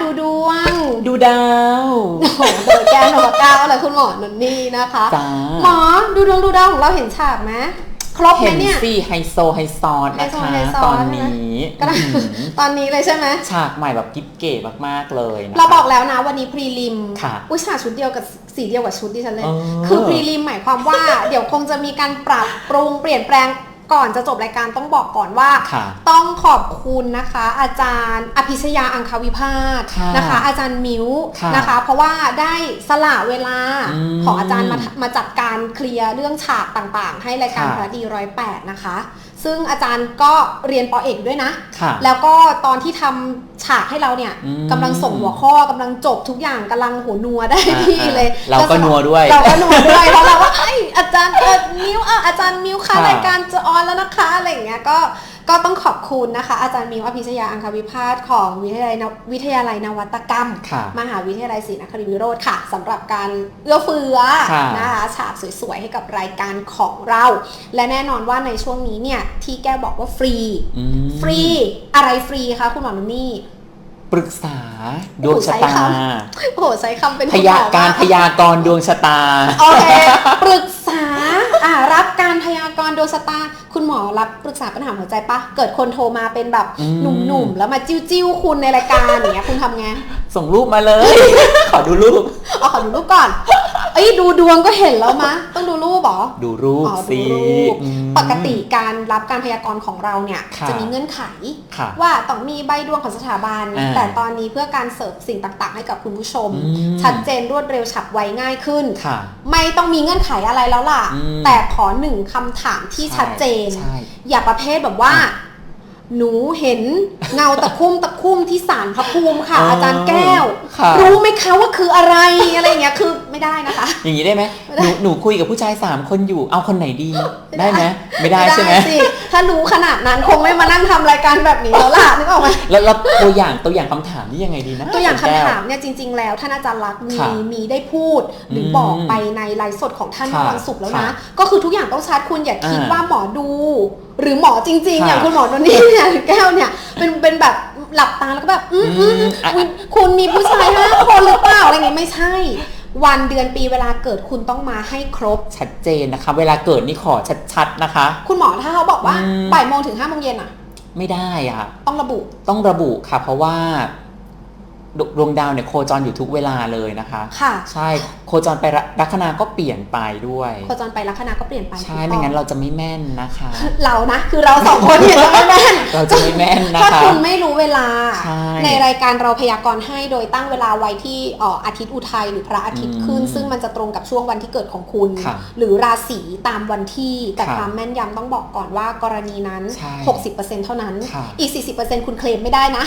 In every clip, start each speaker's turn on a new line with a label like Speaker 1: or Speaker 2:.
Speaker 1: ช่วงนี้นะคะดูดวง
Speaker 2: ดูดาว
Speaker 1: โอ้โหโดยแกนหัวก้าวอะไรคุณหมอนนนี่นะคะ
Speaker 2: จ้า
Speaker 1: หมอดูดวงดูดาวของเราเห็นฉากไหมครบไหม
Speaker 2: เห็น
Speaker 1: เนี่ย
Speaker 2: สิไฮโซไฮซอนนะ
Speaker 1: ไฮโซ
Speaker 2: คะ
Speaker 1: ไฮซอ
Speaker 2: ตอน
Speaker 1: ใช่ไหม
Speaker 2: นี้
Speaker 1: ก็ได้
Speaker 2: อื้อหือ
Speaker 1: ตอนนี้เลยใช่ไหม
Speaker 2: ฉากใหม่แบบกิ๊บเก๋มากๆเลยนะคะ
Speaker 1: เราบอกแล้วนะวันนี้พรีลิม
Speaker 2: ค่ะ
Speaker 1: อุ้ยฉากชุดเดียวกับสีเดียวกับชุดที่ฉันเลย
Speaker 2: เออ
Speaker 1: คือพรีลิมหมายความว่า เดี๋ยวคงจะมีการปรับปรุงเปลี่ยนแปลง ก่อนจะจบรายการต้องบอกก่อนว่า
Speaker 2: ค่ะ
Speaker 1: ต้องขอบคุณนะคะ อาจารย์อภิชยาอังคาวิพาส
Speaker 2: ค่ะ
Speaker 1: นะคะ อาจารย์มิว
Speaker 2: ค่ะ
Speaker 1: นะคะ เพราะว่าได้สละเวลา
Speaker 2: อืม
Speaker 1: ของอาจารย์มามาจัดการเคลียร์เรื่องฉากต่างๆ ให้รายการ
Speaker 2: ค่ะ
Speaker 1: พระดีร้อยแปดนะคะ ซึ่งอาจารย์ก็เรียนปอเอกด้วยนะ
Speaker 2: ค่ะ
Speaker 1: แล้วก็ตอนที่ทำฉากให้เราเนี่ย
Speaker 2: อืม
Speaker 1: กำลังส่งหัวข้อกำลังจบทุกอย่างกำลังหัวนัวได้ที่เลย
Speaker 2: อ่าเราก็นัวด้วย
Speaker 1: เราก็นัวด้วยเพราะเราว่าไอยอาจารย์เออมิวอะอาจารย์มิวค่ะ
Speaker 2: ค่ะ
Speaker 1: รายการจะออนแล้วนะคะอะไรอย่างเงี้ยก็ ก็ต้องขอบคุณนะคะ อาจารย์มิวอภิชยาอังควิพาสของวิทยาลัยนววิทยาลัยนวัตกรรม
Speaker 2: ค่ะ
Speaker 1: มหาวิทยาลัยศรีนครินทร์วิโรธค่ะสำหรับการเอื้อเฟื้อ
Speaker 2: ค่ะ
Speaker 1: นะคะฉากสวยๆ ให้กับรายการของเรา และแน่นอนว่าในช่วงนี้เนี่ยที่แก้วบอกว่าฟรี
Speaker 2: อืม
Speaker 1: ฟรีอะไรฟรีคะคุณหมอนุนนี่
Speaker 2: ปรึกษาดวงชะตา
Speaker 1: โอ้โหใช้คโอ้โหใช้คำเป็น
Speaker 2: พยา
Speaker 1: คุณหมอม
Speaker 2: การพยากรณ์ดวงชะตา
Speaker 1: โอเค ปรึกษาอ่ารับการพยากรณ์ดวงชะตา คุณหมอรับปรึกษาปัญหาหัวใจปะเกิดคนโทรมาเป็นแบบ
Speaker 2: อืม
Speaker 1: หนุ่มๆ แล้วมาจิ้วจิ้วๆ คุณในรายการอย่างเงี้ยคุณทำไง
Speaker 2: ส่งรูปมาเลย ขอดูรูป
Speaker 1: เอาขอดูรูปก่อน เอ้ยดูดวงก็เห็นแล้วมะ ต้องดูรูปเหรอ
Speaker 2: ดูรูป
Speaker 1: อ๋อ
Speaker 2: สิ
Speaker 1: ดูรูป
Speaker 2: อืม
Speaker 1: ปกติการรับการพยากรณ์ของเราเนี่ย
Speaker 2: ค่ะ
Speaker 1: จะมีเงื่อนไข
Speaker 2: ค่ะ
Speaker 1: ว่าต้องมีใบดวงของสถาบัน
Speaker 2: อ่า
Speaker 1: แต่ตอนนี้เพื่อการเสิร์ฟสิ่งต่างๆ ให้กับคุณผู้ชม
Speaker 2: อืม
Speaker 1: ชัดเจนรวดเร็วฉับไวง่ายขึ้น
Speaker 2: ค่ะ
Speaker 1: ไม่ต้องมีเงื่อนไขอะไรแล้วล่ะ
Speaker 2: อืม
Speaker 1: แต่ขอหนึ่งคำถามที่ชัดเจน
Speaker 2: ใช่
Speaker 1: อย่าประเภทแบบว่า หนูเห็นเงาตะคุ่มตะคุ่มที่ศาลพระภูมิค่ะ
Speaker 2: อ๋ออ
Speaker 1: อาจารย์แก้ว
Speaker 2: ค่ะ
Speaker 1: รู้ไหมคะว่าคืออะไรอะไรอย่างเงี้ยคือ ไม่ได้นะคะ
Speaker 2: อย่างนี้ได้ไหมหนูหนูคุยกับผู้ชายสามคนอยู่เอาคนไหนดี ได้ไหมไม่ได้ใช่ไหม
Speaker 1: สิถ้ารู้ขนาดนั้นคงไม่มานั่งทำรายการแบบนี้แล้วล่ะนึกออกไหม
Speaker 2: แล้วแล้วตัวอย่างตัวอย่างคำถามนี่ยังไงดีนะ
Speaker 1: ตัวอย่าง
Speaker 2: แก้
Speaker 1: คำถามเนี่ยจริง ๆ แล้วท่านอาจารย์ลักษณ์มี
Speaker 2: ค่ะ
Speaker 1: มีได้พูด หรืออ
Speaker 2: ม
Speaker 1: บอกไปในไลฟ์สดของท่านเมื่อ
Speaker 2: ค่ะ
Speaker 1: วันศุกร์แล้วนะ
Speaker 2: ค่ะ
Speaker 1: ก็คือทุกอย่างต้องชัดคุณอย่าคิด
Speaker 2: อ่า
Speaker 1: ว่าหมอดู หรือหมอจริงๆ
Speaker 2: ค่ะ
Speaker 1: อย่างคุณหมอโนนนี่เนี่ยหรือแก้วเนี่ยเป็นเป็นแบบหลับตาแล้วก็แบบ อืมอืม
Speaker 2: อืมอะ
Speaker 1: คุณคุณมีผู้ชายห้าคนหรือเปล่าอะไรอย่างงี้ไม่ใช่ วันเดือนปีเวลาเกิดคุณต้องมาให้ครบ
Speaker 2: ชัดเจนนะคะ เวลาเกิดนี่ขอชัดๆนะคะ
Speaker 1: คุณหมอถ้าเขาบอกว่า
Speaker 2: อืม
Speaker 1: บ่ายโมงถึงห้าโมงเย็นอะ
Speaker 2: ไม่ได้อะ
Speaker 1: ต้องระบุ
Speaker 2: ต้องระบุค่ะ เพราะว่า ดดวงดาวเนี่ยโคจรอยู่ทุกเวลาเลยนะคะ
Speaker 1: ค่ะ
Speaker 2: ใช่โคจรไปละลัคนาก็เปลี่ยนไปด้วย
Speaker 1: โคจรไปลัคนาก็เปลี่ยนไป
Speaker 2: ใช่
Speaker 1: ถูกต้อง
Speaker 2: ไม่งั้นเราจะไม่แม่นนะคะ
Speaker 1: เรานะ คือเราสองคนเนี่ยจะไม่แม่น
Speaker 2: เราจะไม่แม่นนะ
Speaker 1: ถ้า
Speaker 2: คะ
Speaker 1: คุณไม่รู้เวลา
Speaker 2: ใช่
Speaker 1: รายการเราพยากรณ์ให้โดยตั้งเวลาไว้ที่เอ่ออาทิตย์อุทัยหรือพระอาทิตย์ขึ้น
Speaker 2: อืม
Speaker 1: ซึ่งมันจะตรงกับช่วงวันที่เกิดของคุณ
Speaker 2: ค่ะ
Speaker 1: หรือราศีตามวันที่แต่
Speaker 2: ค่ะ
Speaker 1: ความแม่นยำต้องบอกก่อนว่ากรณีนั้น
Speaker 2: ใช่
Speaker 1: 60%เท่านั้น
Speaker 2: ค่ะ
Speaker 1: อีก 40%คุณเคลมไม่ได้นะ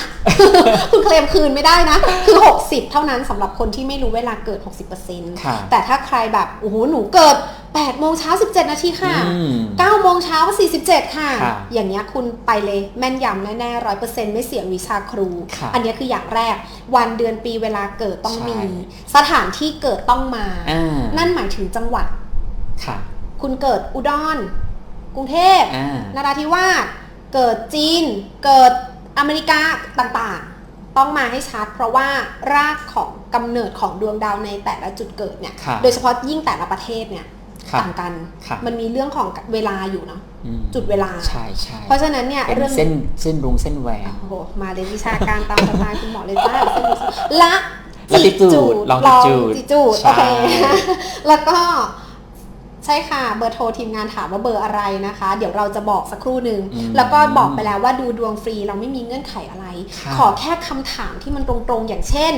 Speaker 1: คุณเคลมคืนไม่ได้นะคือ 60 เท่านั้นสำหรับคนที่ไม่รู้เวลาเกิด 60%
Speaker 2: ค่ะ
Speaker 1: แต่ถ้าใครแบบโอ้โหหนูเกิด8โมงเช้า 17 นาทีค่ะ
Speaker 2: อืม
Speaker 1: 9โมงเช้า 47ค่ะ
Speaker 2: ค่ะ
Speaker 1: อย่างเงี้ยคุณไปเลยแม่นยำแน่ๆร้อยเปอร์เซ็นต์ไม่เสียวิชาครู
Speaker 2: ค่ะ
Speaker 1: อันเนี้ยคืออย่างแรก วันเดือนปีเวลาเกิดต้อง
Speaker 2: ใช่
Speaker 1: มี สถานที่เกิดต้องมา
Speaker 2: อ่า
Speaker 1: นั่นหมายถึงจังหวัด
Speaker 2: ค่ะ
Speaker 1: คุณเกิดอุดร กรุงเทพ
Speaker 2: อ่า
Speaker 1: นาราธิวาสเกิดจีน เกิดอเมริกาต่างๆ ต้องมาให้ชัด เพราะว่ารากของกำเนิดของดวงดาวในแต่ละจุดเกิดเนี่ย
Speaker 2: ค่ะ
Speaker 1: โดยเฉพาะยิ่งแต่ละประเทศเนี่ย
Speaker 2: ค่ะ
Speaker 1: ต่างกัน
Speaker 2: ค่ะ
Speaker 1: มันมีเรื่องของเวลาอยู่เนาะ
Speaker 2: อืม
Speaker 1: จุดเวลา
Speaker 2: ใช่ใช่
Speaker 1: เพราะฉะนั้นเนี่ย
Speaker 2: เป็น
Speaker 1: เรื่อง
Speaker 2: เส้นเส้นรุงเส้นแหวน
Speaker 1: โอ้โหมาเลยวิชาการตามสไตล์คุณหมอเลยจ้าละ
Speaker 2: Latitude Longitude
Speaker 1: จิจูด
Speaker 2: ใช่
Speaker 1: โอเคแล้วก็ ใช่ค่ะเบอร์โทรทีมงานถามว่าเบอร์อะไรนะคะ เดี๋ยวเราจะบอกสักครู่หนึ่ง
Speaker 2: อืม
Speaker 1: แล้วก็บอกไปแล้วว่าดูดวงฟรีเราไม่มีเงื่อนไขอะไร
Speaker 2: ค่ะ
Speaker 1: ขอแค่คำถามที่มันตรงๆ อย่างเช่น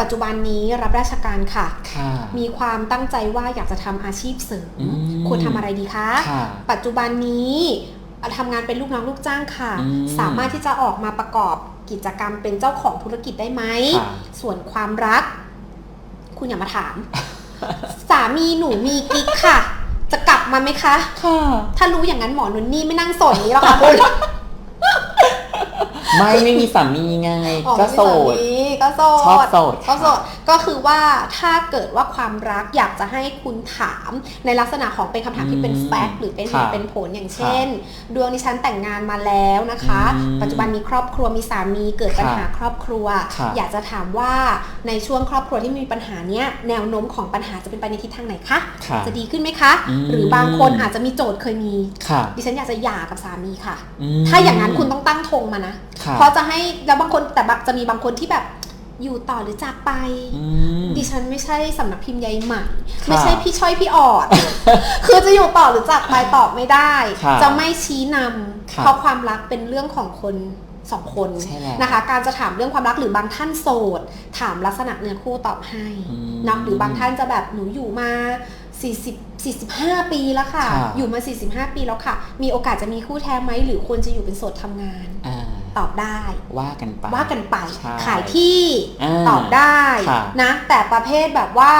Speaker 1: ปัจจุบันนี้รับราชการค่ะ
Speaker 2: ค่ะ
Speaker 1: มีความตั้งใจว่าอยากจะทำอาชีพเสริม
Speaker 2: อืม
Speaker 1: ควรทำอะไรดีคะ
Speaker 2: ค่ะ
Speaker 1: ปัจจุบันนี้ทำงานเป็นลูกน้องลูกจ้างค่ะ
Speaker 2: อืม
Speaker 1: สามารถที่จะออกมาประกอบกิจกรรมเป็นเจ้าของธุรกิจได้ไหม
Speaker 2: ค่ะ
Speaker 1: ส่วนความรัก คุณอย่ามาถาม สามีหนูมีกิ๊กค่ะ จะกลับมาไหมคะ
Speaker 2: ค่ะ
Speaker 1: ถ้ารู้อย่างนั้นหมอนุนนี่ไม่นั่งสอนนี้หรอกค่ะคุณ
Speaker 2: ไม่ไม่มีสามีไง
Speaker 1: อ๋อ
Speaker 2: ก็
Speaker 1: ไม่
Speaker 2: โส
Speaker 1: สา
Speaker 2: ด
Speaker 1: มี ก็โสด
Speaker 2: ชอบโสด
Speaker 1: ชอบโสดก็คือว่าถ้าเกิดว่าความรักอยากจะให้คุณถามในลักษณะของเป็นคำถามที่เป็น
Speaker 2: อืม
Speaker 1: แฟกต์หรือเป็นเห
Speaker 2: ค่ะ
Speaker 1: ตุเป็นผลอย่างเช่น ดวงดิฉันแต่งงานมาแล้วนะคะ
Speaker 2: อืม
Speaker 1: ปัจจุบันมีครอบครัวมีสามีเกิดปัญหาครอบครัว
Speaker 2: ค่ะ
Speaker 1: อยากจะถามว่าในช่วงครอบครัวที่มีปัญหาเนี้ยแนวโน้มของปัญหาจะเป็นไปในทิศทางไหนคะ
Speaker 2: ค่ะ
Speaker 1: จะดีขึ้นไหมคะ
Speaker 2: อืม
Speaker 1: หรือบางคนอาจจะมีโจทย์เคยมี
Speaker 2: ค่ะ
Speaker 1: ดิฉันอยากจะหย่ากับสามีค่ะ
Speaker 2: อืม
Speaker 1: ถ้าอย่างนั้นคุณต้องตั้งธงมานะ
Speaker 2: ค่ะ
Speaker 1: เพราะจะให้แล้วบางคนแต่บางจะมีบางคนที่แบบ อยู่ต่อหรือจากไป
Speaker 2: อืม
Speaker 1: ดิฉันไม่ใช่สำนักพิมพ์ใยใหม่
Speaker 2: ค่ะ
Speaker 1: ไม่ใช่พี่ช่อยพี่ออด คือจะอยู่ต่อหรือจากไปตอบไม่ได้
Speaker 2: ค่ะ
Speaker 1: จะไม่ชี้นำ
Speaker 2: ค่ะ
Speaker 1: เพราะความรักเป็นเรื่องของคนสองคน
Speaker 2: ใช่แล้ว
Speaker 1: นะคะ การจะถามเรื่องความรักหรือบางท่านโสด ถามลักษณะเนื้อคู่ตอบให้
Speaker 2: อืม
Speaker 1: เนาะหรือบางท่านจะแบบหนูอยู่มา40 45 ปีแล้วค่ะ
Speaker 2: ค่ะ
Speaker 1: อยู่มา 45 ปีแล้วค่ะ มีโอกาสจะมีคู่แท้ไหมหรือควรจะอยู่เป็นโสดทำงาน
Speaker 2: อ่า
Speaker 1: ตอบได้
Speaker 2: ว่ากันไป
Speaker 1: ว่ากันไป
Speaker 2: ใช่
Speaker 1: ขายที่
Speaker 2: อ่า
Speaker 1: ตอบได้
Speaker 2: ค่ะ
Speaker 1: นะแต่ประเภทแบบว่า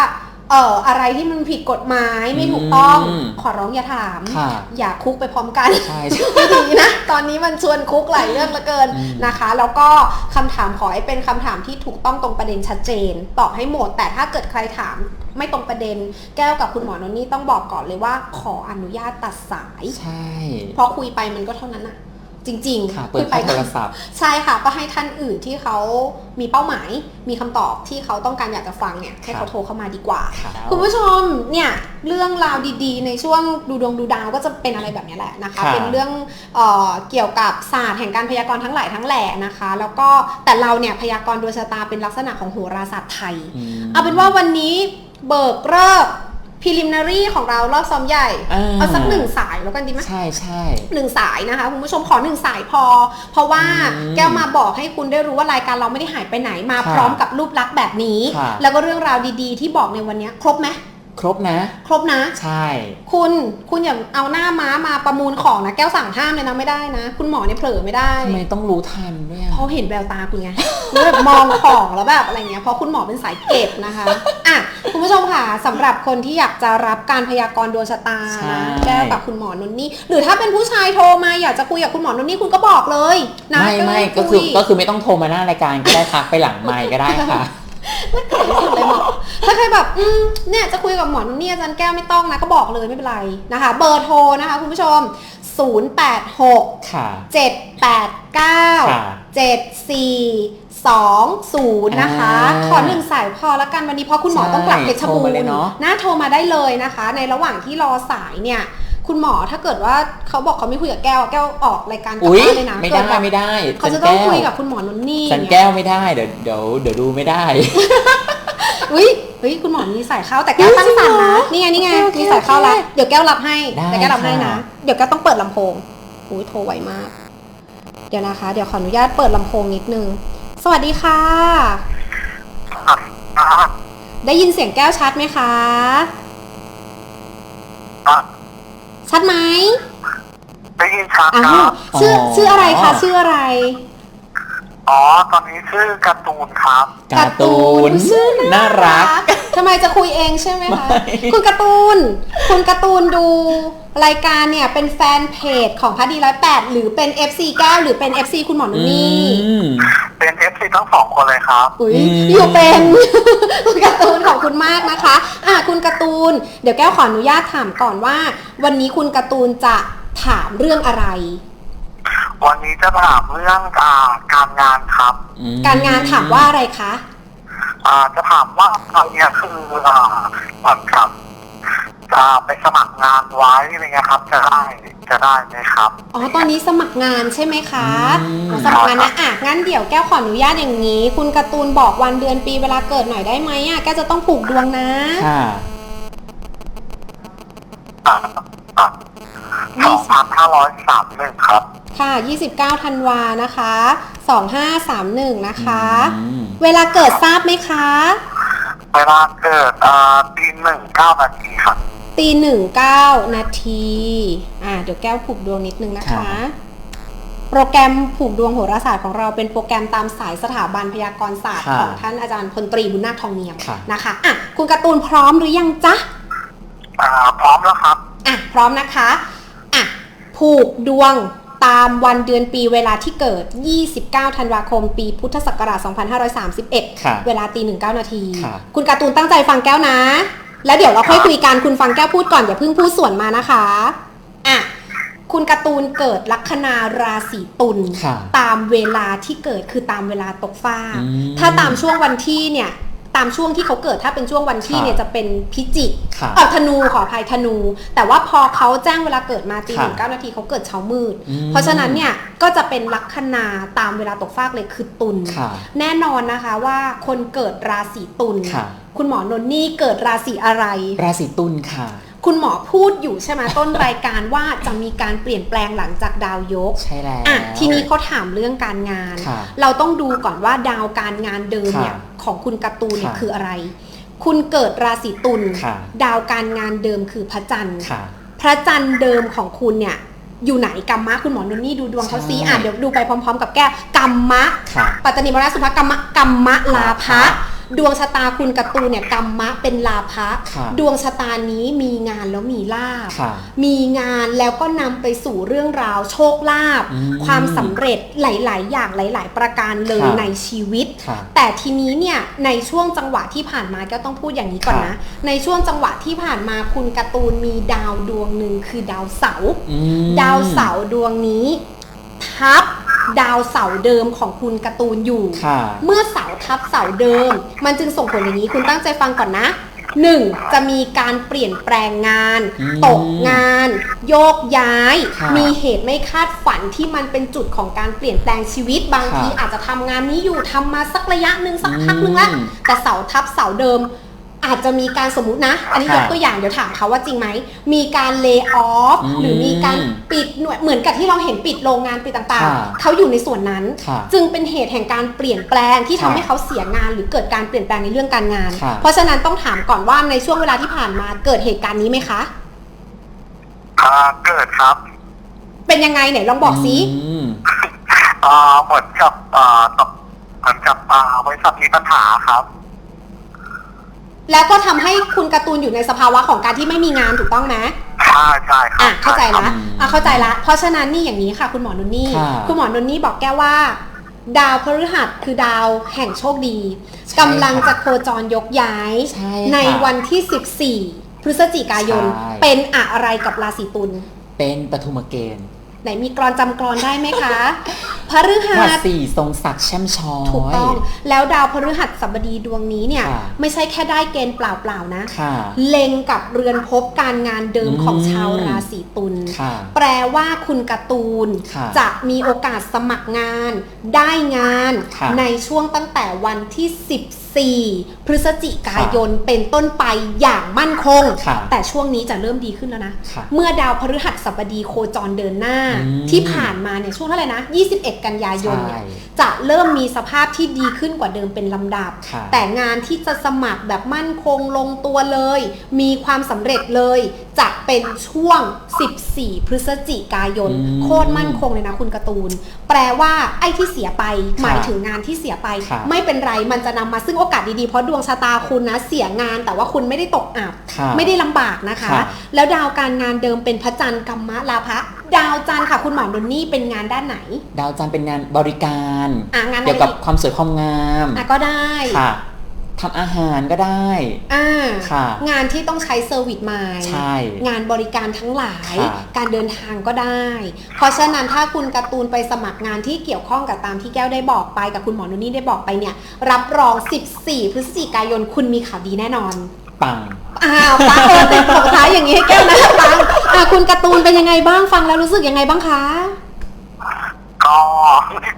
Speaker 1: เอ่ออะไรที่มันผิดกฎหมายไม่ถูกต้อง
Speaker 2: อืม
Speaker 1: ขอร้องอย่าถาม
Speaker 2: ค่ะ
Speaker 1: อย่าคุกไปพร้อมกัน
Speaker 2: ใช่ใช่
Speaker 1: ไม่ดีนะ ตอนนี้มันชวนคุกหลายเรื่องเหลือเกิน
Speaker 2: อืม
Speaker 1: นะคะ แล้วก็คำถามขอให้เป็นคำถามที่ถูกต้องตรงประเด็นชัดเจน ตอบให้หมด แต่ถ้าเกิดใครถามไม่ตรงประเด็น แก้วกับคุณหมอนนนี่ต้องบอกก่อนเลยว่า ขออนุญาตตัดสาย
Speaker 2: ใช่
Speaker 1: เพราะคุยไปมันก็เท่านั้นอะ จริง
Speaker 2: ค่ะ
Speaker 1: ๆ
Speaker 2: เปิ
Speaker 1: คุ
Speaker 2: ด
Speaker 1: ยไป
Speaker 2: ค่าโทรศัพท์
Speaker 1: ใช่ค่ะ ก็ให้ท่านอื่นที่เขามีเป้าหมาย มีคำตอบที่เขาต้องการอยากจะฟังเนี่ยให้เขาโทรเข้ามาดีกว่า
Speaker 2: ครับ
Speaker 1: คุณผู้ชมเนี่ยเรื่องราวดีๆ ในช่วงดูดวงดูดาวก็จะเป็นอะไรแบบนี้แหละนะคะ
Speaker 2: ค่ะ
Speaker 1: เป็นเรื่องเออเกี่ยวกับศาสตร์แห่งการพยากรณ์ทั้งหลายทั้งแหล่นะคะ แล้วก็แต่เราเนี่ยพยากรณ์ดวงชะตาเป็นลักษณะของโหราศาสตร์ไทย
Speaker 2: ม
Speaker 1: เอาเป็นว่าวันนี้เบิกเลิก พิลิมนารีของเรารอบซ้อมใหญ่
Speaker 2: อ่า
Speaker 1: เอาสักหนึ่งสายแล้วกันดีไหม
Speaker 2: ใช่ใช่
Speaker 1: หนึ่งสายนะคะคุณผู้ชมขอหนึ่งสายพอ เพราะว่า
Speaker 2: อืม
Speaker 1: แก้วมาบอกให้คุณได้รู้ว่ารายการเราไม่ได้หายไปไหนมา
Speaker 2: ค่ะ
Speaker 1: พร้อมกับรูปลักษณ์แบบนี้
Speaker 2: ค่ะ
Speaker 1: แล้วก็เรื่องราวดีๆ ที่บอกในวันนี้ครบไหม
Speaker 2: ครบนะ
Speaker 1: ครบนะ
Speaker 2: ใช่
Speaker 1: คุณคุณอย่าเอาหน้าม้ามาประมูลของนะแก้วสั่งห้ามเลยนะไม่ได้นะ คุณหมอเนี่ยเผลอไม่ได้
Speaker 2: ทำไมต้องรู้ทันด้วยอะ
Speaker 1: เพราะเห็นแววตาคุณไงแล้วแบบมองของแล้วแบบอะไรเงี้ยเพราะคุณหมอเป็นสายเก็บนะคะอะคุณผู้ชมค่ะสำหรับคนที่อยากจะรับการพยากรณ์ดวงชะตา
Speaker 2: ใช่
Speaker 1: นะแก้วกับคุณหมอนนนี่หรือถ้าเป็นผู้ชายโทรมาอยากจะคุยกับคุณหมอนนนี่คุณก็บอกเลยนะ
Speaker 2: ไม่ไม่
Speaker 1: ด้
Speaker 2: ก็คือ
Speaker 1: ย
Speaker 2: ก็คือไม่ต้องโทรมาหน้ารายการก็ได้ทักไปหลังไมค์ก็ได้ค่ะ
Speaker 1: ไม่เกลียดที่สุดเลยหมอถ้าใครแบบอืมเนี่ยจะคุยกับหมอนนนี่อาจารย์แก้วไม่ต้องนะก็บอกเลยไม่เป็นไรนะคะ เบอร์โทรนะคะคุณผู้ชม 086
Speaker 2: ค่ะ
Speaker 1: 789
Speaker 2: ค่ะ
Speaker 1: 7420 นะคะ
Speaker 2: อ่า
Speaker 1: ขอหนึ่งสายพอละกันวันนี้เพราะคุณหมอ
Speaker 2: ใช่
Speaker 1: ต้องกลับเพชรบู
Speaker 2: โทร
Speaker 1: ร
Speaker 2: มาเลย
Speaker 1: ณ์
Speaker 2: เนอะ
Speaker 1: น่าโทรมาได้เลยนะคะ ในระหว่างที่รอสายเนี่ย คุณหมอถ้าเกิดว่าเขาบอกเขาไม่คุยกับแก้ว แก้วออกรายการกลับ
Speaker 2: อุ้ย
Speaker 1: บ้านเลยนะ
Speaker 2: ไม่
Speaker 1: เกิ
Speaker 2: ได้
Speaker 1: แบบ
Speaker 2: ไม่ได้
Speaker 1: เขาจะ
Speaker 2: จัน
Speaker 1: ต้อง
Speaker 2: แก้ว
Speaker 1: คุยกับคุณหมอนนนี่
Speaker 2: จัน
Speaker 1: เนี่ย
Speaker 2: แก้วไม่ได้เดี๋ยวเดี๋ยวเดี๋ยวดูไม่ได้
Speaker 1: อุ้ยเฮ้ยคุณหมอมีสายเข้าแต่แก้วตั้งสั่นนะนี่ไงนี่ไง
Speaker 2: โอเค
Speaker 1: มีสายเข้าแล้วเดี๋ยวแก้วรับให้
Speaker 2: ได้
Speaker 1: แต่แก้วรับให้นะ
Speaker 2: ค่ะ
Speaker 1: เดี๋ยวแก้วต้องเปิดลำโพงอุ้ยโทรไวมาก เดี๋ยวนะคะ เดี๋ยวขออนุญาตเปิดลำโพงนิดนึง สวัสดีค่ะ ได้ยินเสียงแก้วชัดไหมคะ ชัดไหม
Speaker 3: ได้ยินชัด
Speaker 1: อ้า
Speaker 3: ควรับ
Speaker 1: ชื่อ
Speaker 2: อ๋อ
Speaker 1: ชื่ออะไรคะชื่ออะไร
Speaker 3: อ๋อ ตอนนี้ชื่อการ์ตูนครับ
Speaker 2: การ์ตูน
Speaker 1: ชื่อ
Speaker 2: น่ารัก
Speaker 1: ทำไมจะคุยเองใช่ไหมคะ
Speaker 2: ไม่
Speaker 1: คุณการ์ตูน คุณการ์ตูนดูรายการเนี่ยเป็นแฟนเพจของพัดีร้อยแปดหรือเป็น FC แก้วหรือเป็น FC คุณหมอนุ่นนี่
Speaker 2: อืม
Speaker 3: เป็นเอฟซีทั้งสองคนเลยครับ
Speaker 1: อุ้ย
Speaker 2: อืม
Speaker 1: อยู่เป็นคุณการ์ตูนขอบคุณมากนะคะ อะคุณการ์ตูน เดี๋ยวแก้วขออนุญาตถามก่อนว่า วันนี้คุณการ์ตูนจะถามเรื่องอะไร
Speaker 3: วันนี้จะถามเรื่องอ่าการงานครับ
Speaker 2: อืม
Speaker 1: การงานถามว่าอะไรคะ
Speaker 3: อ่าจะถามว่าตอนนี้คืออ่าเหมือนกับจะไปสมัครงานไว้อะไรเงี้ยครับ จะได้จะได้ไหมครับ
Speaker 1: อ๋อ ตอนนี้สมัครงานใช่ไหมคะ
Speaker 2: อืม
Speaker 1: อ๋อสมัครงานนะอะงั้นเดี๋ยวแก้วขออนุญาตอย่างนี้ คุณการ์ตูนบอกวันเดือนปีเวลาเกิดหน่อยได้ไหมอะ แก้วจะต้องผูกดวงนะ
Speaker 2: ค่ะ
Speaker 3: อ่าอ่าสองพันห้าร้อยสามหนึ่ง ครับ
Speaker 1: ค่ะ 29 ธันวานะคะ 2531 นะคะ
Speaker 2: อืม
Speaker 1: เวลาเกิดทราบไหมคะ
Speaker 3: เวลาเกิดอ่าตีหนึ่งเก้านาทีครับ
Speaker 1: ตีหนึ่งเก้านาที อ่า เดี๋ยวแก้วผูกดวงนิดนึงนะคะ
Speaker 2: ค่ะ
Speaker 1: โปรแกรมผูกดวงโหราศาสตร์ของเราเป็นโปรแกรมตามสายสถาบันพยากรณ์ศาสตร์
Speaker 2: ค่ะ
Speaker 1: ของท่านอาจารย์พลตรีบุญนาคทองเนียม
Speaker 2: ค่ะ
Speaker 1: นะคะ อะ คุณการ์ตูนพร้อมหรือยังจ๊ะ
Speaker 3: อ่า พร้อมแล้วครับ
Speaker 1: อะ พร้อมนะคะ อะ ผูกดวง ตามวันเดือนปีเวลาที่เกิด 29 ธันวาคม ปีพุทธศักราช 2531
Speaker 2: ค่ะ
Speaker 1: เวลาตีหนึ่งเก้านาที
Speaker 2: ค่ะ
Speaker 1: คุณการ์ตูนตั้งใจฟังแก้วนะ แล้วเดี๋ยวเราค่อยคุยกัน คุณฟังแก้วพูดก่อน อย่าเพิ่งพูดส่วนมานะคะ อะ คุณการ์ตูนเกิดลัคนาราศีตุล
Speaker 2: ค่ะ
Speaker 1: ตามเวลาที่เกิดคือตามเวลาตกฟ้าก
Speaker 2: อืม
Speaker 1: ถ้าตามช่วงวันที่เนี่ย ตามช่วงที่เขาเกิดถ้าเป็นช่วงวันที่
Speaker 2: ค่ะ
Speaker 1: เนี่ยจะเป็นพิจิก
Speaker 2: ค่ะ
Speaker 1: เออธนูขออภัยธนู แต่ว่าพอเขาแจ้งเวลาเกิดมาตีห
Speaker 2: ค่ะ
Speaker 1: นึ่งเก้านาทีเขาเกิดเช้ามืด
Speaker 2: อืม
Speaker 1: เพราะฉะนั้นเนี่ยก็จะเป็นลัคนาตามเวลาตกฟากเลยคือตุล
Speaker 2: ค่ะ
Speaker 1: แน่นอนนะคะว่าคนเกิดราศีตุล
Speaker 2: ค่ะ
Speaker 1: คุณหมอนนนี่เกิดราศีอะไร
Speaker 2: ราศีตุลค่ะ
Speaker 1: คุณหมอพูดอยู่ใช่ไหมต้นรายการว่าจะมีการเปลี่ยนแปลงหลังจากดาวยก
Speaker 2: ใช่แล้ว
Speaker 1: อะทีนี้เขาถามเรื่องการงาน
Speaker 2: ค่ะ
Speaker 1: เราต้องดูก่อนว่าดาวการงานเดิมเนี่ย
Speaker 2: ค่ะ
Speaker 1: ของคุณการ์ตูนเนี่ย
Speaker 2: ค่ะ
Speaker 1: คืออะไร คุณเกิดราศีตุล
Speaker 2: ค่ะ
Speaker 1: ดาวการงานเดิมคือพระจันทร์
Speaker 2: ค่ะ
Speaker 1: พระจันทร์เดิมของคุณเนี่ย อยู่ไหนกัมมะคุณหมอนนนี่ดูดวงเขาซี
Speaker 2: ใช่
Speaker 1: อะเดี๋ยวดูไปพร้อม ๆ กับแก้วกัมมะ
Speaker 2: ค่ะ
Speaker 1: ปัตตานีมรณะสุภกัมมะกัมมะลาภะ
Speaker 2: ลาภะ
Speaker 1: ดวงชะตาคุณการ์ตูนเนี่ยกัมมะเป็นลาภะ
Speaker 2: ค่ะ
Speaker 1: ดวงชะตานี้มีงานแล้วมีลาภ
Speaker 2: ค่ะ
Speaker 1: มีงานแล้วก็นำไปสู่เรื่องราวโชคลาภ
Speaker 2: อืม
Speaker 1: ความสำเร็จหลาย ๆ อย่างหลาย ๆ ประการเลย
Speaker 2: ค่ะ
Speaker 1: ในชีวิต
Speaker 2: ค่ะ
Speaker 1: แต่ทีนี้เนี่ยในช่วงจังหวะที่ผ่านมาก็ต้องพูดอย่างนี้ก่อนนะ ในช่วงจังหวะที่ผ่านมาคุณการ์ตูนมีดาวดวงหนึ่งคือดาวเสาร์
Speaker 2: อืม
Speaker 1: ดาวเสาร์ดวงนี้ ทับ ดาวเสาร์เดิมของคุณการ์ตูนอยู่
Speaker 2: ค่ะ
Speaker 1: เมื่อเสาทับเสาเดิม มันจึงส่งผลอย่างนี้คุณตั้งใจฟังก่อนนะหนึ่งจะมีการเปลี่ยนแปลงงาน
Speaker 2: อืม
Speaker 1: ตกงาน โยกย้าย
Speaker 2: ค่ะ
Speaker 1: มีเหตุไม่คาดฝันที่มันเป็นจุดของการเปลี่ยนแปลงชีวิตบาง
Speaker 2: ค่ะ
Speaker 1: ทีอาจจะทำงานนี้อยู่ทำมาสักระยะหนึ่งสักพักหนึ่งละ
Speaker 2: อืม
Speaker 1: แต่เสาทับเสาเดิม อาจจะมีการสมมตินะ อันนี้ย
Speaker 2: ค่ะ
Speaker 1: กตัวอย่างเดี๋ยวถามเขาว่าจริงไหม มีการเล y o ออฟ
Speaker 2: อืม
Speaker 1: หรือมีการปิดหน่วยเหมือนกับที่เราเห็นปิดโรงงานปิดต่าง
Speaker 2: ค่ะ
Speaker 1: ๆ เขาอยู่ในส่วนนั้น
Speaker 2: ค่ะ
Speaker 1: จึงเป็นเหตุแห่งการเปลี่ยนแปลงที่ทำ
Speaker 2: ค่ะ
Speaker 1: ให้เขาเสียงาน หรือเกิดการเปลี่ยนแปลงในเรื่องการงาน
Speaker 2: ค่ะ
Speaker 1: เพราะฉะนั้นต้องถามก่อนว่าในช่วงเวลาที่ผ่านมาเกิดเหตุการณ์นี้ไหมคะ
Speaker 3: อ่าเกิดครับ
Speaker 1: เป็นยังไงไหนลองบอกสิ
Speaker 2: ม
Speaker 3: อ่าเหมือนกับอ่าตกเหมือนกับอ่าบริษัทมีปัญหาครับ
Speaker 1: แล้วก็ทำให้คุณการ์ตูนอยู่ในสภาวะของการที่ไม่มีงานถูกต้องไหม
Speaker 3: ใช่ใช่ครับ
Speaker 1: อะเข้าใจละ
Speaker 2: อืม
Speaker 1: อะเข้าใจละ เพราะฉะนั้นนี่อย่างนี้ค่ะ คุณหมอนุนนี่
Speaker 2: ค่ะ
Speaker 1: คุณหมอนุนนี่บอกแก้วว่า ดาวพฤหัสคือดาวแห่งโชคดี
Speaker 2: ใช่
Speaker 1: กำลังจะโคจรยกย้าย
Speaker 2: ใช่
Speaker 1: ใน
Speaker 2: ค่ะ
Speaker 1: วันที่ 14 พฤศจิกายน
Speaker 2: ใช่
Speaker 1: เป็นอะไรกับราศีตุล
Speaker 2: เป็นปฐุมเกณฑ์
Speaker 1: ไหนมีกรอนจำกรอนได้ไหมคะพฤหั
Speaker 2: รา
Speaker 1: ส
Speaker 2: ศีทรงศักดิ์แช่มช้อย
Speaker 1: ถูกต้อง แล้วดาวพฤหัสบดีดวงนี้เนี่ย
Speaker 2: ค่ะ
Speaker 1: ไม่ใช่แค่ได้เกณฑ์เปล่าๆนะ
Speaker 2: ค่ะ
Speaker 1: เล็งกับเรือนภพการงานเดิมของ
Speaker 2: อืม
Speaker 1: ชาวราศีตุล
Speaker 2: ค่ะ
Speaker 1: แปลว่าคุณการ์ตูน
Speaker 2: ค่ะ
Speaker 1: จะมีโอกาสสมัครงาน ได้งาน
Speaker 2: ค่ะ
Speaker 1: ในช่วงตั้งแต่วันที่ 14พฤศจิกายนเป็นต้นไปอย่างมั่นคง
Speaker 2: ค่ะ
Speaker 1: แต่ช่วงนี้จะเริ่มดีขึ้นแล้วนะ
Speaker 2: ค่ะ
Speaker 1: เมื่อดาวพฤหัสบดีโคจรเดินหน้า
Speaker 2: อืม
Speaker 1: ที่ผ่านมาเนี่ยช่วงเท่าไหร่นะ 21 กันยายนเนี่ย
Speaker 2: ใช่
Speaker 1: จะเริ่มมีสภาพที่ดีขึ้นกว่าเดิมเป็นลำดับ
Speaker 2: ค่ะ
Speaker 1: แต่งานที่จะสมัครแบบมั่นคงลงตัวเลย มีความสำเร็จเลยจะเป็นช่วง 14 พฤศจิกายน
Speaker 2: อืม
Speaker 1: โคตรมั่นคงเลยนะคุณการ์ตูน แปลว่าไอ้ที่เสียไป หมายถึงงานที่เสียไป
Speaker 2: ค่ะ
Speaker 1: ไม่เป็นไรมันจะนำมาซึ่งโอกาสดีๆ เพราะดวงชะตาคุณนะเสียงาน แต่ว่าคุณไม่ได้ตกอับ
Speaker 2: ค่ะ
Speaker 1: ไม่ได้ลำบากนะคะ
Speaker 2: ค่ะ
Speaker 1: แล้วดาวการงานเดิมเป็นพระจันทร์กัมมะลาภะดาวจันทร์ค่ะคุณหมอดนนี่เป็นงานด้านไหน
Speaker 2: ดาวจันทร์เป็นงานบริการ
Speaker 1: อะงานอะไร
Speaker 2: เกี่ยวกับ
Speaker 1: อีก
Speaker 2: ความสวยความงาม
Speaker 1: อะก็ได้
Speaker 2: ค่ะ ทำอาหารก็ได้
Speaker 1: อ่า
Speaker 2: ค่ะ
Speaker 1: งานที่ต้องใช้เซอร์วิสมา
Speaker 2: ใช่
Speaker 1: งานบริการทั้งหลาย
Speaker 2: ค่ะ
Speaker 1: การเดินทางก็ได้ เพราะฉะนั้นถ้าคุณการ์ตูนไปสมัครงานที่เกี่ยวข้องกับตามที่แก้วได้บอกไปกับคุณหมอนุนนี่ได้บอกไปเนี่ย รับรอง 14 พฤศจิกายนคุณมีข่าวดีแน่นอน
Speaker 2: ปัง
Speaker 1: อ้าวปังเออติดส่งท้ายอย่างนี้ให้แก้วนะปังอะคุณการ์ตูนเป็นยังไงบ้างฟังแล้วรู้สึกยังไงบ้างคะ
Speaker 3: ก็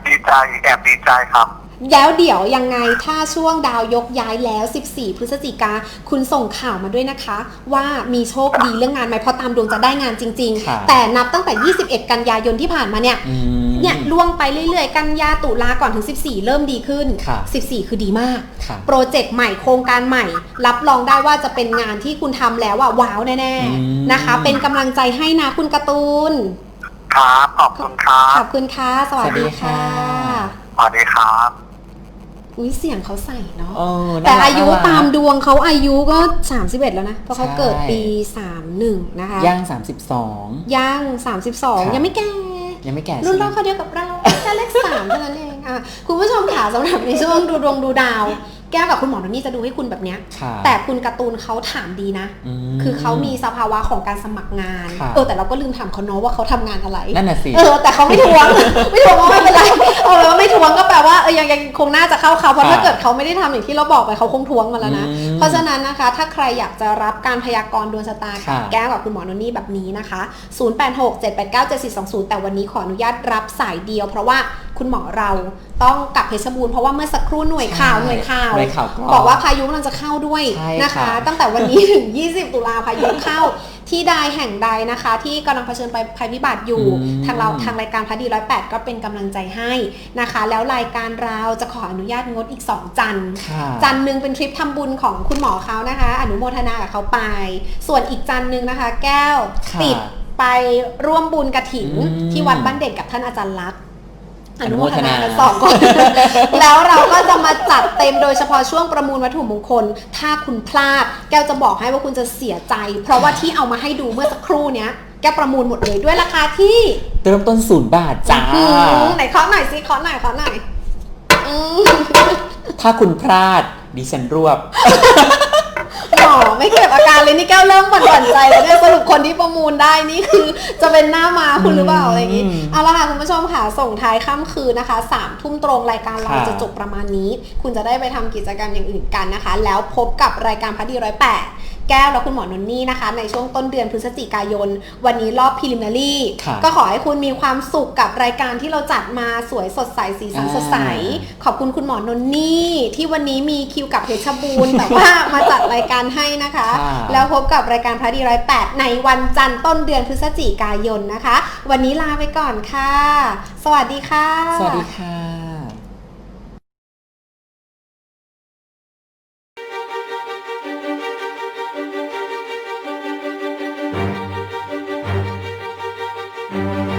Speaker 3: ดีใจแอบดีใจครับ
Speaker 1: แล้วเดี๋ยวยังไงถ้าช่วงดาวยกย้ายแล้ว 14 พฤศจิกาคุณส่งข่าวมาด้วยนะคะ ว่ามีโชคดีเรื่องงานไหมเพราะตามดวงจะได้งานจริง
Speaker 2: ค่ะ
Speaker 1: ๆแต่นับตั้งแต่ 21 กันยายนที่ผ่านมาเนี่ย
Speaker 2: อืม
Speaker 1: เนี่ยล่วงไปเรื่อยๆ กันยาตุลาก่อนถึง 14 เริ่มดีขึ้น
Speaker 2: ค่ะ
Speaker 1: 14 คือดีมาก
Speaker 2: ค่ะ
Speaker 1: โปรเจกต์ใหม่โครงการใหม่ รับรองได้ว่าจะเป็นงานที่คุณทำแล้วว่าว้าวแน่
Speaker 2: อืม
Speaker 1: ๆนะคะ เป็นกำลังใจให้นะคุณการ์ตูน
Speaker 3: ครับ ขอบคุณครั
Speaker 1: ข
Speaker 3: บ
Speaker 1: อบคุณค่ะ สวัสดีค่ะ
Speaker 3: สวัสดีครับ
Speaker 1: อุ้ยเสียงเขาใส่เนาะ
Speaker 2: เออน่
Speaker 1: แต่
Speaker 2: รัก
Speaker 1: อายุ
Speaker 2: น่รัก
Speaker 1: ตามดวงเขาอายุก็ 31 แล้วนะ เพราะเขา
Speaker 2: ใช่
Speaker 1: เกิดปี 31 นะคะ
Speaker 2: ย่าง 32
Speaker 1: ย่าง 32
Speaker 2: ค่ะ
Speaker 1: ยังไม่แก่
Speaker 2: ยังไม่แก่
Speaker 1: รุ่น
Speaker 2: ใช่
Speaker 1: รอบ
Speaker 2: ไหม
Speaker 1: เขาเดียวกับเราแค่เลขสามเท่านั้นเองอะคุณผู้ชมค่ะสำหรับในช่วงดูดวงดูดาว แก้วกับคุณหมอโนนี่จะดูให้คุณแบบเนี้ย
Speaker 2: ค่ะ
Speaker 1: แต่คุณการ์ตูนเขาถามดีนะ
Speaker 2: ม
Speaker 1: คือเขามีสภาวะของการสมัครงาน
Speaker 2: ค่ะ
Speaker 1: เออแต่เราก็ลืมถามเขาเนาะว่าเขาทำงานอะไร
Speaker 2: นั่นน่ะสิ
Speaker 1: เออแต่เขาไม่ทวง ไม่ทวงก็ไม่เป็นไรเอาเลยว่าไม่ทวงก็แปลว่าเออยังยังคงน่าจะเข้าเขาเพราะ
Speaker 2: ค่ะ
Speaker 1: ถ้าเกิดเขาไม่ได้ทำอย่างที่เราบอกไปเขาคงทวงมาแล้วนะ
Speaker 2: อืม
Speaker 1: เพราะฉะนั้นนะคะ ถ้าใครอยากจะรับการพยากรณ์ดวงชะตากับ
Speaker 2: ค่ะ
Speaker 1: แก้วกับคุณหมอโนนี่แบบนี้นะคะ 0867897420 แต่วันนี้ขออนุญาตรับสายเดียว เพราะว่าคุณหมอเราต้องกลับเพชรบูรณ์เพราะว่าเมื่อสักครู่หน่วยข่าวหน่วยข่าว
Speaker 2: หน่วยข่าวก่อน
Speaker 1: บอกว่าพายุกำลังจะเข้าด้วย
Speaker 2: ใช่
Speaker 1: นะคะ
Speaker 2: ค่ะ
Speaker 1: ตั้งแต่วันนี้ถึง 20 ตุลาพายุเข้าที่ใดแห่งใดนะคะ ที่กำลังเผชิญไปภัยพิบัติอยู่
Speaker 2: อืม
Speaker 1: ทางเราทางรายการพัดีร้อยแปดก็เป็นกำลังใจให้นะคะ แล้วรายการเราจะขออนุญาตงดอีก 2 จันทร์
Speaker 2: ค่ะ
Speaker 1: จันทร์หนึ่งเป็นทริปทำบุญของคุณหมอเขานะคะ อนุโมทนากับเขาไป ส่วนอีกจันทร์หนึ่งนะคะ แก้ว
Speaker 2: ค่ะ
Speaker 1: ติดไปร่วมบุญกระถิน
Speaker 2: อืม
Speaker 1: ที่วัดบ้านเด็กกับท่านอาจารย์ลักษณ์ อ
Speaker 2: อนุ
Speaker 1: นุโม
Speaker 2: โม
Speaker 1: ท
Speaker 2: ท
Speaker 1: นา
Speaker 2: นา
Speaker 1: กันสองคน แล้วเราก็จะมาจัดเต็มโดยเฉพาะช่วงประมูลวัตถุมงคล ถ้าคุณพลาด แก้วจะบอกให้ว่าคุณจะเสียใจ เพราะว่าที่เอามาให้ดูเมื่อสักครู่เนี้ยแก้วประมูลหมดเลยด้วยราคาที่
Speaker 2: เริ่มต้นศูนย์บาทจ้า
Speaker 1: อืมไหนเคาะหน่อยสิเคาะหน่อยเคาะหน่อยอืม
Speaker 2: ถ้าคุณพลาดดิฉันรวบ
Speaker 1: หมอไม่เก็บอาการเลยนี่แก้วเริ่มหวั่นหวั่นใจแล้วเนี่ยสรุปคนที่ประมูลได้นี่คือ จะเป็นหน้ามาคุณหรือเปล่าอะไรอย่างงี้
Speaker 2: อืม
Speaker 1: เอาละค่ะคุณผู้ชมค่ะส่งท้ายค่ำคืนนะคะสามทุ่มตรงรายการเรา
Speaker 2: ค่ะ
Speaker 1: จะจบประมาณนี้ คุณจะได้ไปทำกิจกรรมอย่างอื่นกันนะคะ แล้วพบกับรายการพัดีร้อยแปดแก้วและคุณหมอนนนี่นะคะ ในช่วงต้นเดือนพฤศจิกายน วันนี้รอบพิลิมินารี
Speaker 2: ค่ะ
Speaker 1: ก็ขอให้คุณมีความสุขกับรายการที่เราจัดมาสวยสดใสสีสันสดใส ขอบคุณคุณหมอนนนี่ที่วันนี้มีคิวกับเพชรบูรณ์แต่ว่ามาจัดรายการให้นะคะ
Speaker 2: ค่ะ
Speaker 1: แล้วพบกับรายการพระดีร้อยแปดในวันจันทร์ต้นเดือนพฤศจิกายนนะคะ วันนี้ลาไปก่อนค่ะ สวัสดีค่ะ
Speaker 2: สวัสดีค่ะ Thank you.